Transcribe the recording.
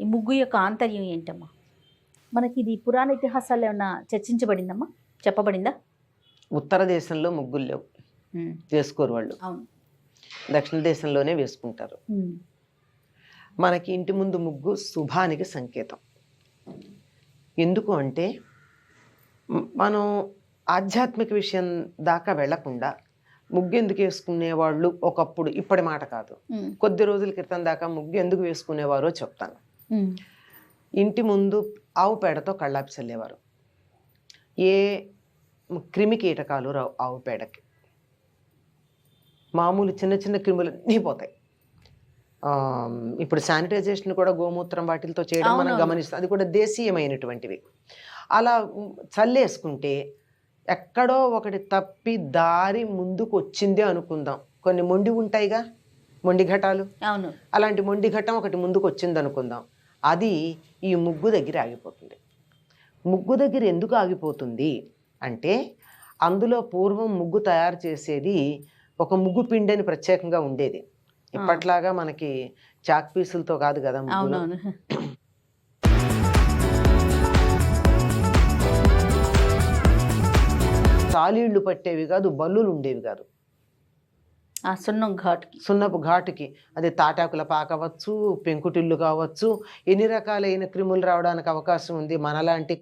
ఈ ముగ్గు యొక్క ఆంతర్యం ఏంటమ్మా? మనకి ఇది పురాణ ఇతిహాసాలు ఏమన్నా చర్చించబడిందమ్మా? చెప్పబడిందా? ఉత్తర దేశంలో ముగ్గులు లేవు. వేసుకోరు వాళ్ళు. అవును. దక్షిణ దేశంలోనే వేసుకుంటారు. మనకి ఇంటి ముందు ముగ్గు శుభానికి సంకేతం. ఎందుకు అంటే మనం ఆధ్యాత్మిక విషయం దాకా వెళ్ళకుండా ముగ్గు ఎందుకు వేసుకునేవాళ్ళు ఒకప్పుడు ఇప్పటి మాట కాదు. కొద్ది రోజుల క్రితం దాకా ముగ్గు ఎందుకు వేసుకునేవారో చెప్తాను. ఇంటి ముందు ఆవు పేడతో కళ్ళాపి చల్లేవారు. ఏ క్రిమి కీటకాలు రావు ఆవు పేడకి. మామూలు చిన్న చిన్న క్రిములు అన్నీ పోతాయి. ఇప్పుడు శానిటైజేషన్ కూడా గోమూత్రం వాటిలతో చేయడం మనం. గమనిస్తాం. అది కూడా దేశీయమైనటువంటివి. అలా చల్లేసుకుంటే ఎక్కడో ఒకటి తప్పి దారి ముందుకు వచ్చిందే అనుకుందాం. కొన్ని మొండి ఉంటాయిగా మొండి ఘటాలు. అవును. అలాంటి మొండి ఘట్టం ఒకటి ముందుకు వచ్చింది అనుకుందాం అది ఈ ముగ్గు దగ్గర ఆగిపోతుంది. ముగ్గు దగ్గర ఎందుకు ఆగిపోతుంది అంటే అందులో పూర్వం ముగ్గు తయారు చేసేది ఒక ముగ్గు పిండి అని ప్రత్యేకంగా ఉండేది. ఇప్పట్లాగా మనకి చాక్ పీసులతో కాదు కదా ముగ్గులు. అవునవును. తాళీళ్ళు పట్టేవి కాదు బల్లులు ఉండేవి కాదు. సున్నం ఘాట్కి సున్నపు ఘాటుకి. అది తాటాకుల పాక అవ్వచ్చు పెంకుటిల్లు కావచ్చు ఎన్ని రకాలైన క్రిములు రావడానికి అవకాశం ఉంది. మనలాంటి